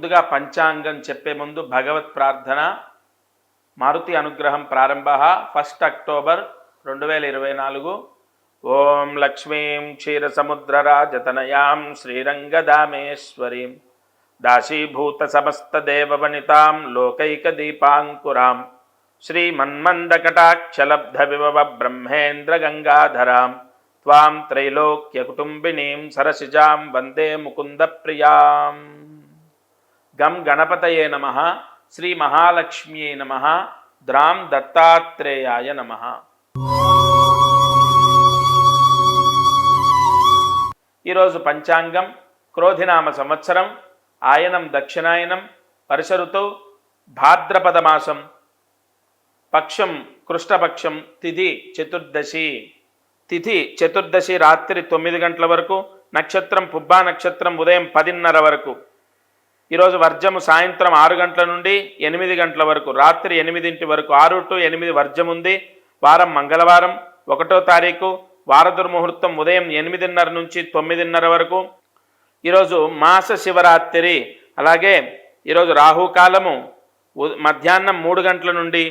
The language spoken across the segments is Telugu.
ముందుగా పంచాంగం చెప్పే ముందు భగవత్ ప్రార్థన మారుతి అనుగ్రహం ప్రారంభ ఫస్ట్ అక్టోబర్ రెండు వేల ఇరవై నాలుగు. ఓం లక్ష్మీం క్షీరసముద్రరాజతనయాం శ్రీరంగదామేశ్వరీం దాశీభూత సమస్త దేవవనితాం లోకైక దీపాంకురాం శ్రీమన్మందకటాక్షలబ్ధ విభవ బ్రహ్మేంద్ర గంగాధరాం త్వాం గం గణపతయే నమ శ్రీ మహాలక్ష్మియే నమ ద్రాం దత్తాత్రేయాయ నమ. ఈరోజు పంచాంగం క్రోధినామ సంవత్సరం ఆయనం దక్షిణాయనం పరుషరుతో భాద్రపద మాసం పక్షం కృష్ణపక్షం తిథి చతుర్దశి. తిథి చతుర్దశి రాత్రి తొమ్మిది గంటల వరకు నక్షత్రం పుబ్బా నక్షత్రం ఉదయం పదిన్నర వరకు. ఈరోజు వర్జము సాయంత్రం ఆరు గంటల నుండి ఎనిమిది గంటల వరకు రాత్రి ఎనిమిదింటి వరకు ఆరు టు ఎనిమిది వర్జం ఉంది. వారం మంగళవారం ఒకటో తారీఖు వారదుర్ముహూర్తం ఉదయం ఎనిమిదిన్నర నుంచి తొమ్మిదిన్నర వరకు. ఈరోజు మాస శివరాత్రి అలాగే ఈరోజు రాహుకాలము మధ్యాహ్నం మూడు గంటల నుండి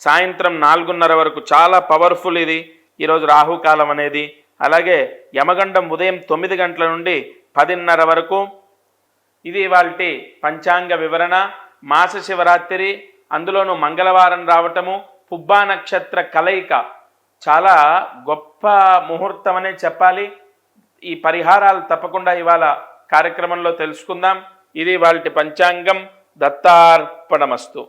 సాయంత్రం నాలుగున్నర వరకు. చాలా పవర్ఫుల్ ఇది ఈరోజు రాహుకాలం అనేది. అలాగే యమగండం ఉదయం తొమ్మిది గంటల నుండి పదిన్నర వరకు. ఇది వాళ్ళ పంచాంగ వివరణ. మాస శివరాత్రి అందులోనూ మంగళవారం రావటము పుబ్బా నక్షత్ర కలయిక. చాలా గొప్ప ముహూర్తం అనే చెప్పాలి. ఈ పరిహారాలు తప్పకుండా ఇవాళ కార్యక్రమంలో తెలుసుకుందాం. ఇది వాళ్ళ పంచాంగం దత్తార్పణమస్తు.